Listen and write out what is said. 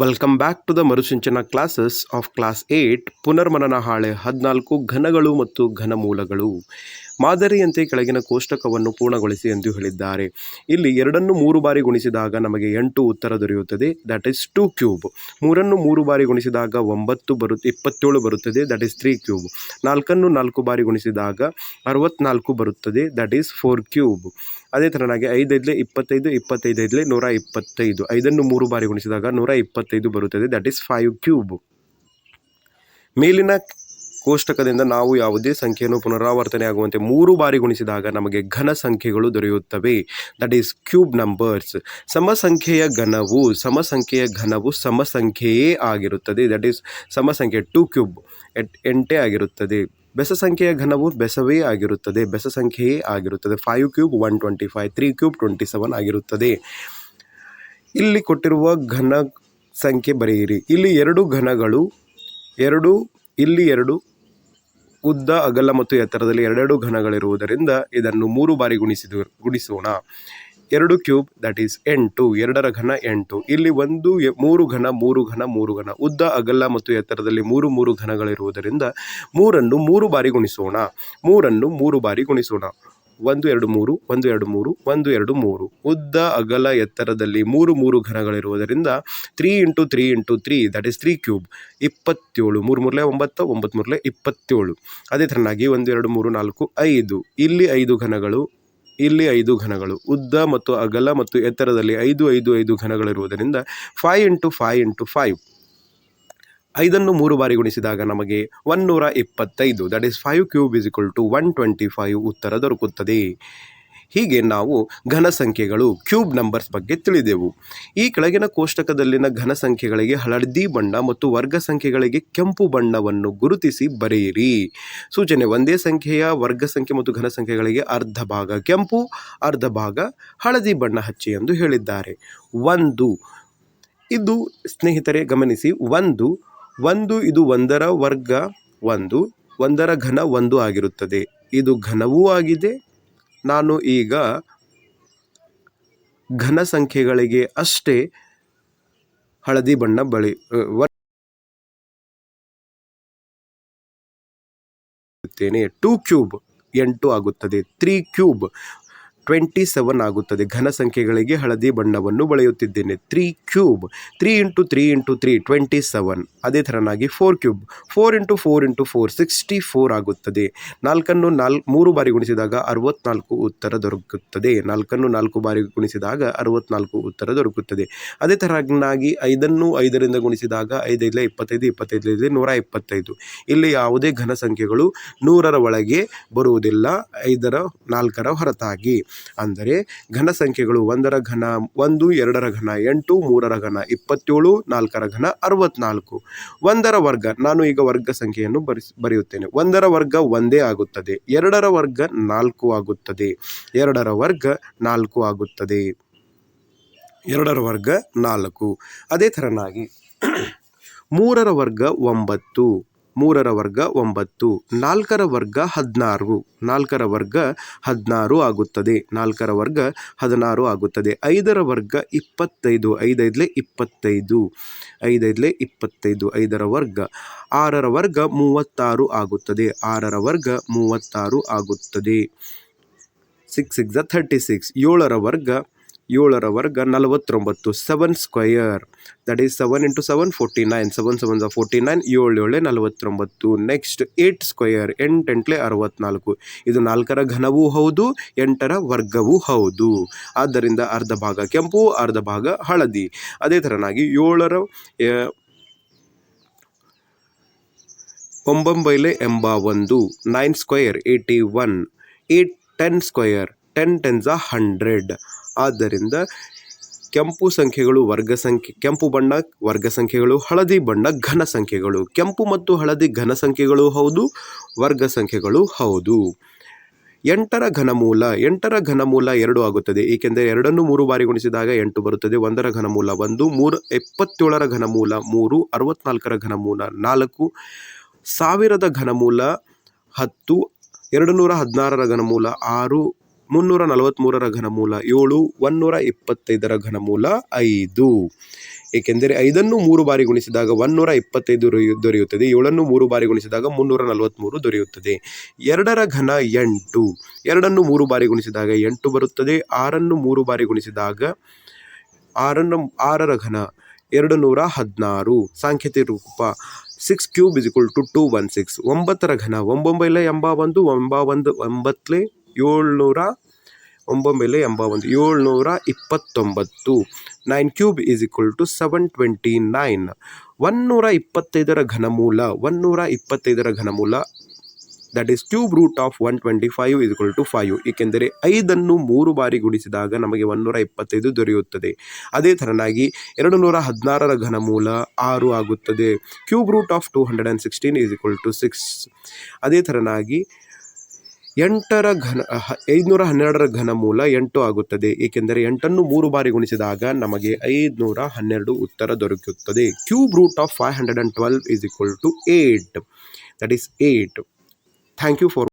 Welcome back to the Marusinchana classes of class eight ಪುನರ್ಮನನ ಹಾಳೆ ಹದಿನಾಲ್ಕು ಘನಗಳು ಮತ್ತು ಘನಮೂಲಗಳು. ಮಾದರಿಯಂತೆ ಕೆಳಗಿನ ಕೋಷ್ಟಕವನ್ನು ಪೂರ್ಣಗೊಳಿಸಿ ಎಂದು ಹೇಳಿದ್ದಾರೆ. ಇಲ್ಲಿ ಎರಡನ್ನು ಮೂರು ಬಾರಿ ಗುಣಿಸಿದಾಗ ನಮಗೆ ಎಂಟು ಉತ್ತರ ದೊರೆಯುತ್ತದೆ. ದಟ್ ಈಸ್ ಟೂ ಕ್ಯೂಬ್ ಮೂರನ್ನು ಮೂರು ಬಾರಿ ಗುಣಿಸಿದಾಗ ಒಂಬತ್ತು ಬರು, ಇಪ್ಪತ್ತೇಳು ಬರುತ್ತದೆ. ದಟ್ ಈಸ್ ತ್ರೀ ಕ್ಯೂಬ್ ನಾಲ್ಕನ್ನು ನಾಲ್ಕು ಬಾರಿ ಗುಣಿಸಿದಾಗ ಅರವತ್ನಾಲ್ಕು ಬರುತ್ತದೆ. ದಟ್ ಈಸ್ ಫೋರ್ ಕ್ಯೂಬ್ ಅದೇ ಥರನಾಗಿ ಐದೈದಲೇ ಇಪ್ಪತ್ತೈದು, ಇಪ್ಪತ್ತೈದೈದಲೇ ನೂರ ಇಪ್ಪತ್ತೈದು. ಐದನ್ನು ಮೂರು ಬಾರಿ ಗುಣಿಸಿದಾಗ ನೂರ ಇಪ್ಪತ್ತೈದು ಬರುತ್ತದೆ. ದಟ್ ಈಸ್ ಫೈವ್ ಕ್ಯೂಬ್ ಮೇಲಿನ ಕೋಷ್ಟಕದಿಂದ ನಾವು ಯಾವುದೇ ಸಂಖ್ಯೆಯನ್ನು ಪುನರಾವರ್ತನೆ ಆಗುವಂತೆ ಮೂರು ಬಾರಿ ಗುಣಿಸಿದಾಗ ನಮಗೆ ಘನ ಸಂಖ್ಯೆಗಳು ದೊರೆಯುತ್ತವೆ. ದಟ್ ಈಸ್ ಕ್ಯೂಬ್ ನಂಬರ್ಸ್ ಸಮಸಂಖ್ಯೆಯ ಘನವು ಸಮಸಂಖ್ಯೆಯ ಘನವು ಸಮಸಂಖ್ಯೆಯೇ ಆಗಿರುತ್ತದೆ. ದಟ್ ಈಸ್ ಸಮಸಂಖ್ಯೆ ಟು ಕ್ಯೂಬ್ ಎಟ್, ಎಂಟೇ ಆಗಿರುತ್ತದೆ. ಬೆಸ ಸಂಖ್ಯೆಯ ಘನವು ಬೆಸವೇ ಆಗಿರುತ್ತದೆ. ಬೆಸ ಸಂಖ್ಯೆಯೇ ಆಗಿರುತ್ತದೆ. Five cube one twenty five three cube twenty seven ಆಗಿರುತ್ತದೆ. ಇಲ್ಲಿ ಕೊಟ್ಟಿರುವ ಘನ ಸಂಖ್ಯೆ ಬರೆಯಿರಿ. ಇಲ್ಲಿ ಎರಡು ಘನಗಳು, ಎರಡು, ಇಲ್ಲಿ ಎರಡು ಉದ್ದ, ಅಗಲ ಮತ್ತು ಎತ್ತರದಲ್ಲಿ ಎರಡೆರಡು ಘನಗಳಿರುವುದರಿಂದ ಇದನ್ನು ಮೂರು ಬಾರಿ ಗುಣಿಸಿದ, ಗುಣಿಸೋಣ. ಎರಡು ಕ್ಯೂಬ್ ದಟ್ ಈಸ್ ಎಂಟು, ಎರಡರ ಘನ ಎಂಟು. ಇಲ್ಲಿ ಒಂದು, ಮೂರು ಘನ ಮೂರು ಘನ ಮೂರು ಘನ. ಉದ್ದ, ಅಗಲ ಮತ್ತು ಎತ್ತರದಲ್ಲಿ ಮೂರು ಮೂರು ಘನಗಳಿರುವುದರಿಂದ ಮೂರನ್ನು ಮೂರು ಬಾರಿ ಗುಣಿಸೋಣ. ಮೂರನ್ನು ಮೂರು ಬಾರಿ ಗುಣಿಸೋಣ. ಒಂದು, ಎರಡು, ಮೂರು, ಒಂದು, ಎರಡು, ಮೂರು, ಒಂದು, ಎರಡು, ಮೂರು. ಉದ್ದ ಅಗಲ ಎತ್ತರದಲ್ಲಿ ಮೂರು ಮೂರು ಘನಗಳಿರುವುದರಿಂದ three into three into three that is three cube ಇಪ್ಪತ್ತೇಳು, ಮೂರು ಮೂರಲೆ ಒಂಬತ್ತು ಒಂಬತ್ತು ಮೂರಲೆ ಇಪ್ಪತ್ತೇಳು. ಅದೇ ಥರನಾಗಿ ಒಂದು, ಎರಡು, ಮೂರು, ನಾಲ್ಕು, ಐದು. ಇಲ್ಲಿ ಐದು ಘನಗಳು, ಇಲ್ಲಿ ಐದು ಘನಗಳು. ಉದ್ದ ಮತ್ತು ಅಗಲ ಮತ್ತು ಎತ್ತರದಲ್ಲಿ ಐದು ಐದು ಐದು ಘನಗಳಿರುವುದರಿಂದ five into five into five ಐದನ್ನು ಮೂರು ಬಾರಿ ಗುಣಿಸಿದಾಗ ನಮಗೆ ಒನ್ನೂರ ಇಪ್ಪತ್ತೈದು. That is five cube is equal to one twenty five ಉತ್ತರ ದೊರಕುತ್ತದೆ. ಹೀಗೆ ನಾವು ಘನ ಸಂಖ್ಯೆಗಳು ಕ್ಯೂಬ್ ನಂಬರ್ಸ್ ಬಗ್ಗೆ ತಿಳಿದೆವು. ಈ ಕೆಳಗಿನ ಕೋಷ್ಟಕದಲ್ಲಿನ ಘನ ಸಂಖ್ಯೆಗಳಿಗೆ ಹಳದಿ ಬಣ್ಣ ಮತ್ತು ವರ್ಗ ಸಂಖ್ಯೆಗಳಿಗೆ ಕೆಂಪು ಬಣ್ಣವನ್ನು ಗುರುತಿಸಿ ಬರೆಯಿರಿ. ಸೂಚನೆ, ಒಂದೇ ಸಂಖ್ಯೆಯ ವರ್ಗ ಸಂಖ್ಯೆ ಮತ್ತು ಘನ ಸಂಖ್ಯೆಗಳಿಗೆ ಅರ್ಧ ಭಾಗ ಕೆಂಪು, ಅರ್ಧ ಭಾಗ ಹಳದಿ ಬಣ್ಣ ಹಚ್ಚಿ ಎಂದು ಹೇಳಿದ್ದಾರೆ. ಒಂದು, ಇದು ಸ್ನೇಹಿತರೆ ಗಮನಿಸಿ, ಒಂದು ಒಂದು ಇದು ಒಂದರ ವರ್ಗ ಒಂದು, ಒಂದರ ಘನ ಒಂದು ಆಗಿರುತ್ತದೆ. ಇದು ಘನವೂ ಆಗಿದೆ. ನಾನು ಈಗ ಘನ ಸಂಖ್ಯೆಗಳಿಗೆ ಅಷ್ಟೇ ಹಳದಿ ಬಣ್ಣ ಬಳಿ ಟೂ ಕ್ಯೂಬ್ ಎಂಟು ಆಗುತ್ತದೆ. ತ್ರೀ ಕ್ಯೂಬ್ ಟ್ವೆಂಟಿ ಸೆವೆನ್ ಆಗುತ್ತದೆ. ಘನ ಸಂಖ್ಯೆಗಳಿಗೆ ಹಳದಿ ಬಣ್ಣವನ್ನು ಬಳೆಯುತ್ತಿದ್ದೇನೆ. Three cube three into three into three twenty seven ಅದೇ ಥರನಾಗಿ four cube four into four into four sixty four ಆಗುತ್ತದೆ. ನಾಲ್ಕನ್ನು ನಾಲ್, ಮೂರು ಬಾರಿ ಗುಣಿಸಿದಾಗ ಅರವತ್ನಾಲ್ಕು ಉತ್ತರ ದೊರಕುತ್ತದೆ. ನಾಲ್ಕನ್ನು ನಾಲ್ಕು ಬಾರಿ ಗುಣಿಸಿದಾಗ ಅರವತ್ನಾಲ್ಕು ಉತ್ತರ ದೊರಕುತ್ತದೆ. ಅದೇ ಥರನಾಗಿ ಐದನ್ನು ಐದರಿಂದ ಗುಣಿಸಿದಾಗ ಐದೈದಲೇ ಇಪ್ಪತ್ತೈದು, ಇಪ್ಪತ್ತೈದಲೇ ನೂರ ಇಪ್ಪತ್ತೈದು ಇಲ್ಲಿ ಯಾವುದೇ ಘನ ಸಂಖ್ಯೆಗಳು ನೂರರ ಒಳಗೆ ಬರುವುದಿಲ್ಲ, ಐದರ ನಾಲ್ಕರ ಹೊರತಾಗಿ. ಅಂದರೆ ಘನ ಸಂಖ್ಯೆಗಳು ಒಂದರ ಘನ ಒಂದು, ಎರಡರ ಘನ ಎಂಟು, ಮೂರರ ಘನ ಇಪ್ಪತ್ತೇಳು, ನಾಲ್ಕರ ಘನ ಅರವತ್ನಾಲ್ಕು. ಒಂದರ ವರ್ಗ, ನಾನು ಈಗ ವರ್ಗ ಸಂಖ್ಯೆಯನ್ನು ಬರೆಸ್, ಬರೆಯುತ್ತೇನೆ. ಒಂದರ ವರ್ಗ ಒಂದೇ ಆಗುತ್ತದೆ. ಎರಡರ ವರ್ಗ ನಾಲ್ಕು ಆಗುತ್ತದೆ. ಎರಡರ ವರ್ಗ ನಾಲ್ಕು ಆಗುತ್ತದೆ. ಎರಡರ ವರ್ಗ ನಾಲ್ಕು. ಅದೇ ಥರನಾಗಿ ಮೂರರ ವರ್ಗ ಒಂಬತ್ತು. ಮೂರರ ವರ್ಗ ಒಂಬತ್ತು, ನಾಲ್ಕರ ವರ್ಗ ಹದಿನಾರು, ನಾಲ್ಕರ ವರ್ಗ ಹದಿನಾರು ಆಗುತ್ತದೆ. ನಾಲ್ಕರ ವರ್ಗ ಹದಿನಾರು ಆಗುತ್ತದೆ. ಐದರ ವರ್ಗ ಇಪ್ಪತ್ತೈದು, ಐದೈದಲೆ ಇಪ್ಪತ್ತೈದು ಐದೈದಲೆ ಇಪ್ಪತ್ತೈದು, ಐದರ ವರ್ಗ ಆರರ ವರ್ಗ ಮೂವತ್ತಾರು ಆಗುತ್ತದೆ. ಆರರ ವರ್ಗ ಮೂವತ್ತಾರು ಆಗುತ್ತದೆ. ಸಿಕ್ಸ್ ಸಿಕ್ಸ್ ಥರ್ಟಿ ಸಿಕ್ಸ್ ಏಳರ ವರ್ಗ ಏಳರ ವರ್ಗ ನಲವತ್ತೊಂಬತ್ತು seven square that is seven into seven forty nine seven seven ಝ forty nine ಏಳು ಏಳು ನಲವತ್ತೊಂಬತ್ತು. ನೆಕ್ಸ್ಟ್ ಏಟ್ ಸ್ಕ್ವಯರ್ ಎಂಟೆಂಟ್ಲೆ ಅರವತ್ನಾಲ್ಕು. ಇದು ನಾಲ್ಕರ ಘನವೂ ಹೌದು, ಎಂಟರ ವರ್ಗವೂ ಹೌದು. ಆದ್ದರಿಂದ ಅರ್ಧ ಭಾಗ ಕೆಂಪು, ಅರ್ಧ ಭಾಗ ಹಳದಿ. ಅದೇ ಥರನಾಗಿ ಏಳರ ಒಂಬೊಂಬೈಲೆ ಎಂಬ ಒಂದು. Nine square eighty one eight ten square ten tens hundred. ಆದ್ದರಿಂದ ಕೆಂಪು ಸಂಖ್ಯೆಗಳು ವರ್ಗ ಸಂಖ್ಯೆ, ಕೆಂಪು ಬಣ್ಣ ವರ್ಗ ಸಂಖ್ಯೆಗಳು, ಹಳದಿ ಬಣ್ಣ ಘನ ಸಂಖ್ಯೆಗಳು. ಕೆಂಪು ಮತ್ತು ಹಳದಿ ಘನ ಸಂಖ್ಯೆಗಳು ಹೌದು, ವರ್ಗ ಸಂಖ್ಯೆಗಳು ಹೌದು. ಎಂಟರ ಘನಮೂಲ ಎಂಟರ ಘನಮೂಲ ಎರಡು ಆಗುತ್ತದೆ. ಏಕೆಂದರೆ ಎರಡನ್ನು ಮೂರು ಬಾರಿ ಗುಣಿಸಿದಾಗ ಎಂಟು ಬರುತ್ತದೆ. ಒಂದರ ಘನಮೂಲ ಒಂದು, ಮೂರು, ಎಪ್ಪತ್ತೇಳರ ಘನಮೂಲ ಮೂರು, ಅರವತ್ನಾಲ್ಕರ ಘನಮೂಲ ನಾಲ್ಕು, ಸಾವಿರದ ಘನಮೂಲ ಹತ್ತು, ಎರಡು ನೂರ ಹದಿನಾರರ ಘನಮೂಲ ಆರು ಮುನ್ನೂರ ನಲವತ್ತ್ಮೂರರ ಘನಮೂಲ ಏಳು ಒನ್ನೂರ ಇಪ್ಪತ್ತೈದರ ಘನಮೂಲ ಐದು. ಏಕೆಂದರೆ ಐದನ್ನು ಮೂರು ಬಾರಿ ಗುಣಿಸಿದಾಗ ಒನ್ನೂರ ಇಪ್ಪತ್ತೈದು ದೊರೆಯು- ದೊರೆಯುತ್ತದೆ, ಏಳನ್ನು ಮೂರು ಬಾರಿ ಗುಣಿಸಿದಾಗ ಮುನ್ನೂರ ನಲವತ್ತ್ಮೂರು ದೊರೆಯುತ್ತದೆ. ಎರಡರ ಘನ ಎಂಟು. ಎರಡನ್ನು ಮೂರು ಬಾರಿ ಗುಣಿಸಿದಾಗ ಎಂಟು ಬರುತ್ತದೆ, ಆರನ್ನು ಮೂರು ಬಾರಿ ಗುಣಿಸಿದಾಗ ಆರನ್ನು, ಆರರ ಘನ ಎರಡು ನೂರ ಹದಿನಾರು ಸಾಂಖ್ಯತೆ ರೂಪ six cube is equal to two one six ಒಂಬತ್ತರ ಘನ, ಒಂಬೊಂಬೈಲೆ ಎಂಬ ಒಂದು, ಒಂಬ ಒಂದು ಒಂಬತ್ತಲೆ ಏಳ್ನೂರ ಒಂಬೊಂಬೆಲೆ ಎಂಬ ಒಂದು ಏಳ್ನೂರ ಇಪ್ಪತ್ತೊಂಬತ್ತು. Nine cube is equal to seven twenty nine. ಒನ್ನೂರ ಇಪ್ಪತ್ತೈದರ ಘನಮೂಲ ಒನ್ನೂರ ಇಪ್ಪತ್ತೈದರ ಘನಮೂಲ that is cube root of one twenty five is equal to five ಏಕೆಂದರೆ ಐದನ್ನು ಮೂರು ಬಾರಿ ಗುಣಿಸಿದಾಗ ನಮಗೆ ಒನ್ನೂರ ಇಪ್ಪತ್ತೈದು ದೊರೆಯುತ್ತದೆ. ಅದೇ ಥರನಾಗಿ ಎರಡು ನೂರ ಹದಿನಾರರ ಘನಮೂಲ ಆರು ಆಗುತ್ತದೆ. Cube root of two hundred and sixteen is equal to six ಅದೇ ಥರನಾಗಿ ಎಂಟರ ಘನ ಐದುನೂರ ಹನ್ನೆರಡರ ಘನಮೂಲ ಎಂಟು ಆಗುತ್ತದೆ. ಏಕೆಂದರೆ ಎಂಟನ್ನು ಮೂರು ಬಾರಿ ಗುಣಿಸಿದಾಗ ನಮಗೆ ಐದುನೂರ ಹನ್ನೆರಡು ಉತ್ತರ ದೊರಕುತ್ತದೆ. Cube root of five hundred and twelve is equal to eight. That is eight thank you for